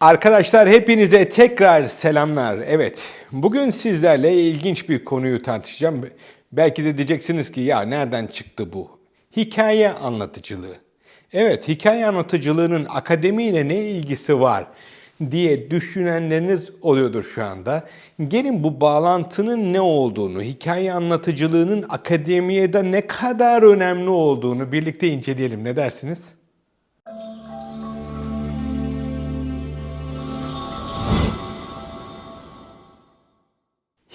Arkadaşlar hepinize tekrar selamlar. Evet, bugün sizlerle ilginç bir konuyu tartışacağım. Belki de diyeceksiniz ki ya nereden çıktı bu? Hikaye anlatıcılığı. Evet, hikaye anlatıcılığının akademiyle ne ilgisi var diye düşünenleriniz oluyordur şu anda. Gelin bu bağlantının ne olduğunu, hikaye anlatıcılığının akademiyede ne kadar önemli olduğunu birlikte inceleyelim. Ne dersiniz?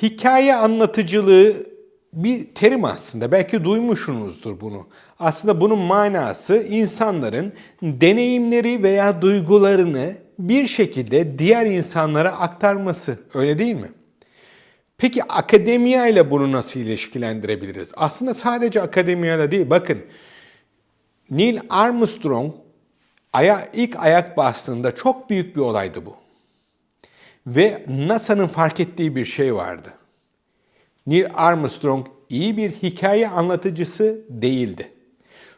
Hikaye anlatıcılığı bir terim aslında. Belki duymuşsunuzdur bunu. Aslında bunun manası insanların deneyimleri veya duygularını bir şekilde diğer insanlara aktarması. Öyle değil mi? Peki akademiya ile bunu nasıl ilişkilendirebiliriz? Aslında sadece akademiyayla değil. Bakın Neil Armstrong aya, ilk ayak bastığında çok büyük bir olaydı bu. Ve NASA'nın fark ettiği bir şey vardı. Neil Armstrong iyi bir hikaye anlatıcısı değildi.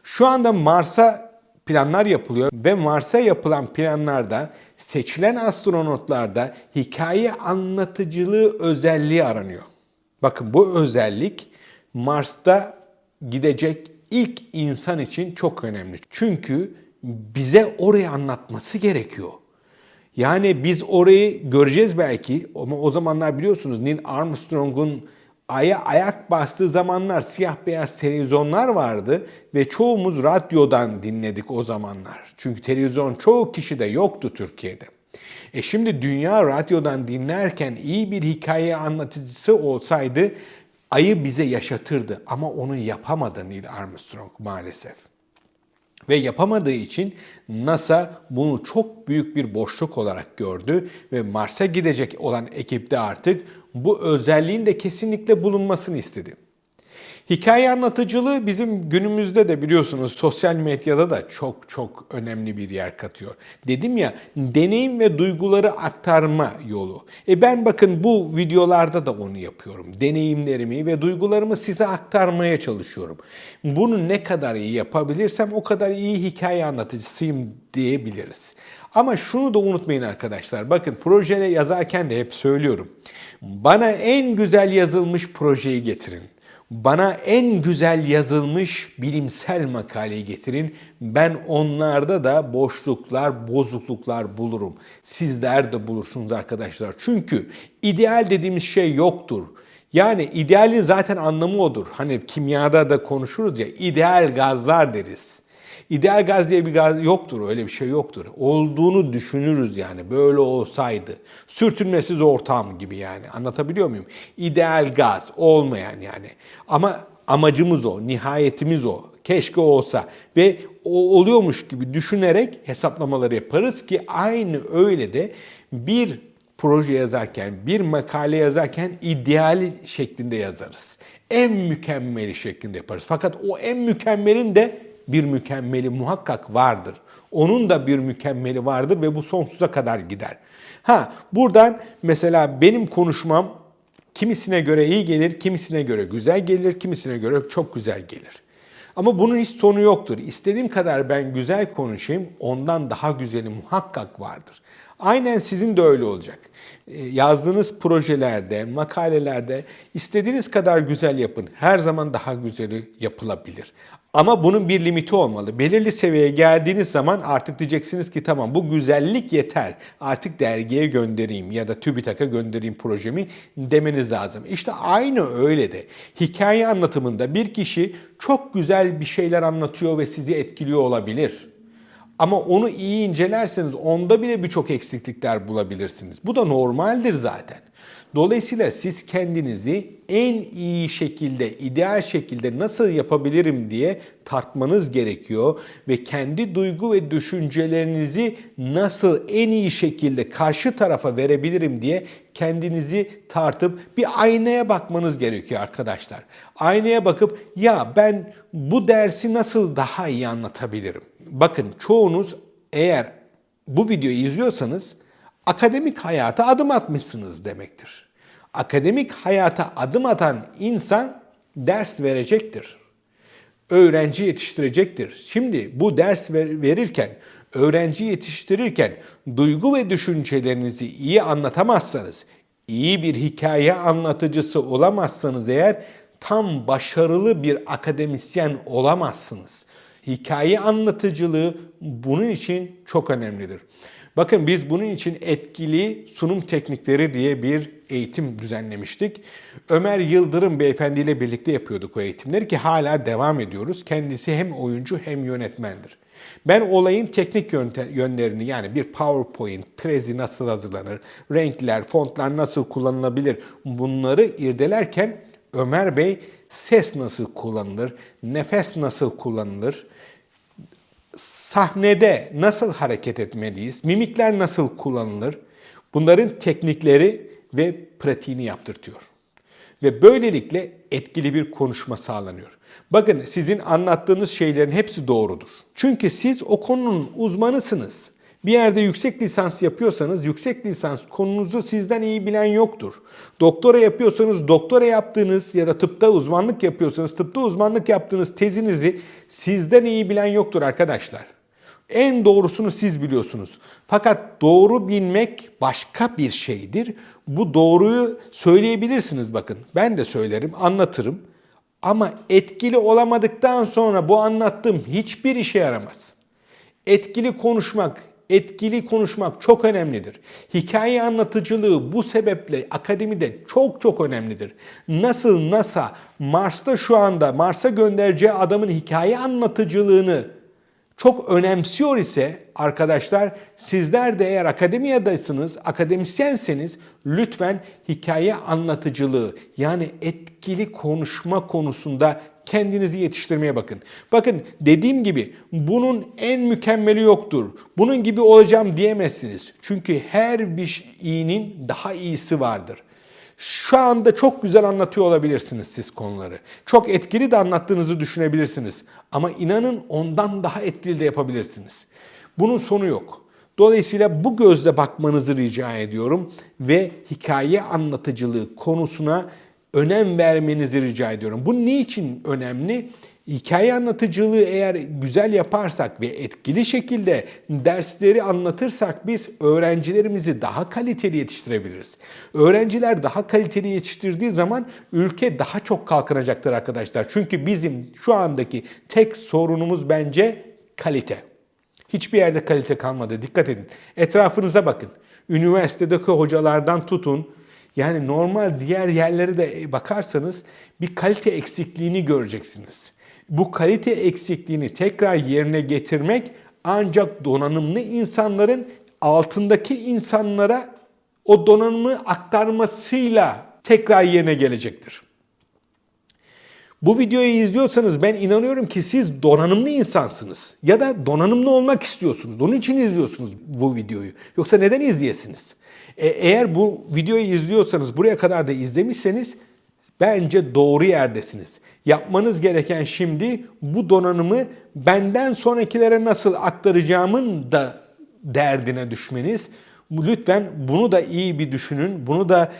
Şu anda Mars'a planlar yapılıyor ve Mars'a yapılan planlarda seçilen astronotlarda hikaye anlatıcılığı özelliği aranıyor. Bakın bu özellik Mars'ta gidecek ilk insan için çok önemli. Çünkü bize orayı anlatması gerekiyor. Yani biz orayı göreceğiz belki ama o zamanlar biliyorsunuz Neil Armstrong'un aya ayak bastığı zamanlar siyah beyaz televizyonlar vardı ve çoğumuz radyodan dinledik o zamanlar. Çünkü televizyon çoğu kişide yoktu Türkiye'de. E şimdi dünya radyodan dinlerken iyi bir hikaye anlatıcısı olsaydı ayı bize yaşatırdı ama onu yapamadı Neil Armstrong maalesef. Ve yapamadığı için NASA bunu çok büyük bir boşluk olarak gördü ve Mars'a gidecek olan ekipte artık bu özelliğin de kesinlikle bulunmasını istedi. Hikaye anlatıcılığı bizim günümüzde de biliyorsunuz sosyal medyada da çok çok önemli bir yer katıyor. Dedim ya deneyim ve duyguları aktarma yolu. E ben bakın bu videolarda da onu yapıyorum. Deneyimlerimi ve duygularımı size aktarmaya çalışıyorum. Bunu ne kadar iyi yapabilirsem o kadar iyi hikaye anlatıcısıyım diyebiliriz. Ama şunu da unutmayın arkadaşlar. Bakın projeyle yazarken de hep söylüyorum. Bana en güzel yazılmış projeyi getirin. Bana en güzel yazılmış bilimsel makaleyi getirin. Ben onlarda da boşluklar, bozukluklar bulurum. Sizler de bulursunuz arkadaşlar. Çünkü ideal dediğimiz şey yoktur. Yani idealin zaten anlamı odur. Hani kimyada da konuşuruz ya ideal gazlar deriz. İdeal gaz diye bir gaz yoktur, öyle bir şey yoktur. Olduğunu düşünürüz yani böyle olsaydı. Sürtünmesiz ortam gibi yani anlatabiliyor muyum? İdeal gaz olmayan yani. Ama amacımız o, nihayetimiz o. Keşke olsa ve o oluyormuş gibi düşünerek hesaplamaları yaparız ki aynı öyle de bir proje yazarken, bir makale yazarken ideal şeklinde yazarız. En mükemmeli şeklinde yaparız. Fakat o en mükemmelin de bir mükemmeli muhakkak vardır. Onun da bir mükemmeli vardır ve bu sonsuza kadar gider. Ha buradan mesela benim konuşmam kimisine göre iyi gelir, kimisine göre güzel gelir, kimisine göre çok güzel gelir. Ama bunun hiç sonu yoktur. İstediğim kadar ben güzel konuşayım, ondan daha güzeli muhakkak vardır. Aynen sizin de öyle olacak. Yazdığınız projelerde, makalelerde istediğiniz kadar güzel yapın. Her zaman daha güzeli yapılabilir. Ama bunun bir limiti olmalı. Belirli seviyeye geldiğiniz zaman artık diyeceksiniz ki tamam bu güzellik yeter. Artık dergiye göndereyim ya da TÜBİTAK'a göndereyim projemi demeniz lazım. İşte aynı öyle de. Hikaye anlatımında bir kişi çok güzel bir şeyler anlatıyor ve sizi etkiliyor olabilir. Ama onu iyi incelerseniz onda bile birçok eksiklikler bulabilirsiniz. Bu da normaldir zaten. Dolayısıyla siz kendinizi en iyi şekilde, ideal şekilde nasıl yapabilirim diye tartmanız gerekiyor ve kendi duygu ve düşüncelerinizi nasıl en iyi şekilde karşı tarafa verebilirim diye kendinizi tartıp bir aynaya bakmanız gerekiyor arkadaşlar. Aynaya bakıp ya ben bu dersi nasıl daha iyi anlatabilirim? Bakın çoğunuz eğer bu videoyu izliyorsanız akademik hayata adım atmışsınız demektir. Akademik hayata adım atan insan ders verecektir. Öğrenci yetiştirecektir. Şimdi bu ders ver, verirken öğrenci yetiştirirken duygu ve düşüncelerinizi iyi anlatamazsanız, iyi bir hikaye anlatıcısı olamazsanız eğer tam başarılı bir akademisyen olamazsınız. Hikaye anlatıcılığı bunun için çok önemlidir. Bakın biz bunun için etkili sunum teknikleri diye bir eğitim düzenlemiştik. Ömer Yıldırım beyefendiyle birlikte yapıyorduk o eğitimleri ki hala devam ediyoruz. Kendisi hem oyuncu hem yönetmendir. Ben olayın teknik yönlerini yani bir PowerPoint, prezi nasıl hazırlanır, renkler, fontlar nasıl kullanılabilir bunları irdelerken Ömer Bey ses nasıl kullanılır, nefes nasıl kullanılır, sahnede nasıl hareket etmeliyiz, mimikler nasıl kullanılır, bunların teknikleri ve pratiğini yaptırtıyor. Ve böylelikle etkili bir konuşma sağlanıyor. Bakın sizin anlattığınız şeylerin hepsi doğrudur. Çünkü siz o konunun uzmanısınız. Bir yerde yüksek lisans yapıyorsanız yüksek lisans konunuzu sizden iyi bilen yoktur. Doktora yapıyorsanız doktora yaptığınız ya da tıpta uzmanlık yapıyorsanız tıpta uzmanlık yaptığınız tezinizi sizden iyi bilen yoktur arkadaşlar. En doğrusunu siz biliyorsunuz. Fakat doğru bilmek başka bir şeydir. Bu doğruyu söyleyebilirsiniz bakın. Ben de söylerim, anlatırım. Ama etkili olamadıktan sonra bu anlattığım hiçbir işe yaramaz. Etkili konuşmak, etkili konuşmak çok önemlidir. Hikaye anlatıcılığı bu sebeple akademide çok çok önemlidir. Nasıl NASA Mars'ta şu anda Mars'a göndereceği adamın hikaye anlatıcılığını çok önemsiyor ise arkadaşlar sizler de eğer akademiyadasınız, akademisyenseniz lütfen hikaye anlatıcılığı yani etkili konuşma konusunda kendinizi yetiştirmeye bakın. Bakın dediğim gibi bunun en mükemmeli yoktur. Bunun gibi olacağım diyemezsiniz. Çünkü her bir iyinin daha iyisi vardır. Şu anda çok güzel anlatıyor olabilirsiniz siz konuları. Çok etkili de anlattığınızı düşünebilirsiniz. Ama inanın ondan daha etkili de yapabilirsiniz. Bunun sonu yok. Dolayısıyla bu gözle bakmanızı rica ediyorum ve hikaye anlatıcılığı konusuna önem vermenizi rica ediyorum. Bu niçin önemli? Hikaye anlatıcılığı eğer güzel yaparsak ve etkili şekilde dersleri anlatırsak biz öğrencilerimizi daha kaliteli yetiştirebiliriz. Öğrenciler daha kaliteli yetiştirdiği zaman ülke daha çok kalkınacaktır arkadaşlar. Çünkü bizim şu andaki tek sorunumuz bence kalite. Hiçbir yerde kalite kalmadı. Dikkat edin. Etrafınıza bakın. Üniversitedeki hocalardan tutun. Yani normal diğer yerlere de bakarsanız bir kalite eksikliğini göreceksiniz. Bu kalite eksikliğini tekrar yerine getirmek ancak donanımlı insanların altındaki insanlara o donanımı aktarmasıyla tekrar yerine gelecektir. Bu videoyu izliyorsanız ben inanıyorum ki siz donanımlı insansınız. Ya da donanımlı olmak istiyorsunuz. Onun için izliyorsunuz bu videoyu. Yoksa neden izleyesiniz? E, eğer bu videoyu izliyorsanız, buraya kadar da izlemişseniz bence doğru yerdesiniz. Yapmanız gereken şimdi bu donanımı benden sonrakilere nasıl aktaracağımın da derdine düşmeniz. Lütfen bunu da iyi bir düşünün. Bunu da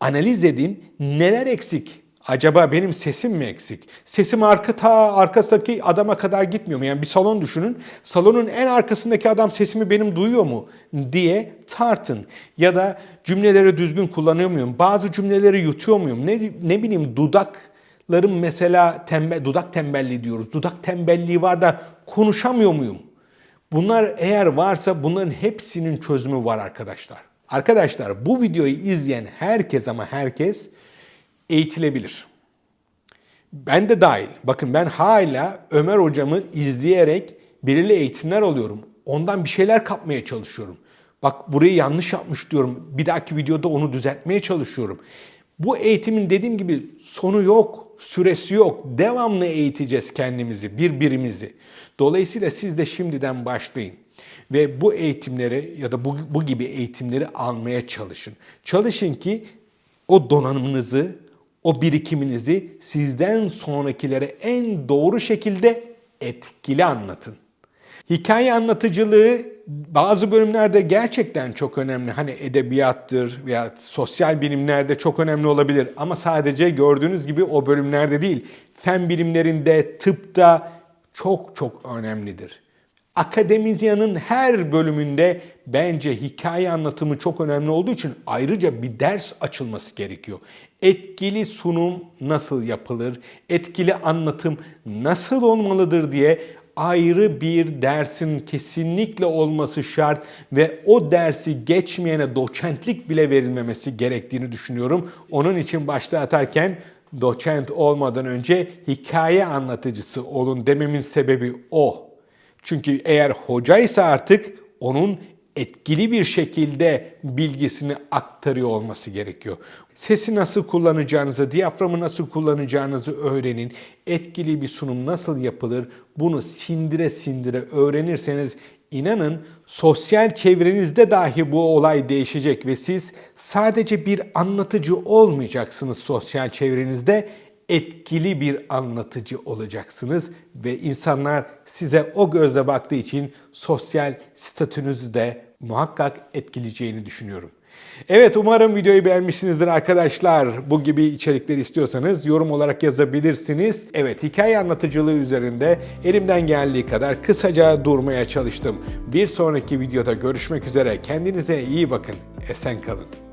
analiz edin. Neler eksik? Acaba benim sesim mi eksik? Sesim arka ta arkasındaki adama kadar gitmiyor mu? Yani bir salon düşünün. Salonun en arkasındaki adam sesimi benim duyuyor mu diye tartın. Ya da cümleleri düzgün kullanıyor muyum? Bazı cümleleri yutuyor muyum? Ne, ne bileyim dudaklarım mesela tembe, dudak tembelliği diyoruz. Dudak tembelliği var da konuşamıyor muyum? Bunlar eğer varsa bunların hepsinin çözümü var arkadaşlar. Arkadaşlar bu videoyu izleyen herkes ama herkes eğitilebilir. Ben de dahil. Bakın ben hala Ömer hocamı izleyerek belirli eğitimler alıyorum. Ondan bir şeyler kapmaya çalışıyorum. Bak burayı yanlış yapmış diyorum. Bir dahaki videoda onu düzeltmeye çalışıyorum. Bu eğitimin dediğim gibi sonu yok, süresi yok. Devamlı eğiteceğiz kendimizi, birbirimizi. Dolayısıyla siz de şimdiden başlayın. Ve bu eğitimleri ya da bu, bu gibi eğitimleri almaya çalışın. Çalışın ki o donanımınızı, o birikiminizi sizden sonrakilere en doğru şekilde etkili anlatın. Hikaye anlatıcılığı bazı bölümlerde gerçekten çok önemli. Hani edebiyattır veya sosyal bilimlerde çok önemli olabilir. Ama sadece gördüğünüz gibi o bölümlerde değil. Fen bilimlerinde, tıpta çok çok önemlidir. Akademizyanın her bölümünde bence hikaye anlatımı çok önemli olduğu için ayrıca bir ders açılması gerekiyor. Etkili sunum nasıl yapılır? Etkili anlatım nasıl olmalıdır diye ayrı bir dersin kesinlikle olması şart ve o dersi geçmeyene doçentlik bile verilmemesi gerektiğini düşünüyorum. Onun için başta atarken doçent olmadan önce hikaye anlatıcısı olun dememin sebebi o. Çünkü eğer hocaysa artık onun etkili bir şekilde bilgisini aktarıyor olması gerekiyor. Sesi nasıl kullanacağınızı, diyaframı nasıl kullanacağınızı öğrenin. Etkili bir sunum nasıl yapılır bunu sindire sindire öğrenirseniz inanın sosyal çevrenizde dahi bu olay değişecek ve siz sadece bir anlatıcı olmayacaksınız sosyal çevrenizde etkili bir anlatıcı olacaksınız ve insanlar size o gözle baktığı için sosyal statünüzü de muhakkak etkileyeceğini düşünüyorum. Evet umarım videoyu beğenmişsinizdir arkadaşlar. Bu gibi içerikleri istiyorsanız yorum olarak yazabilirsiniz. Evet hikaye anlatıcılığı üzerinde elimden geldiği kadar kısaca durmaya çalıştım. Bir sonraki videoda görüşmek üzere. Kendinize iyi bakın. Esen kalın.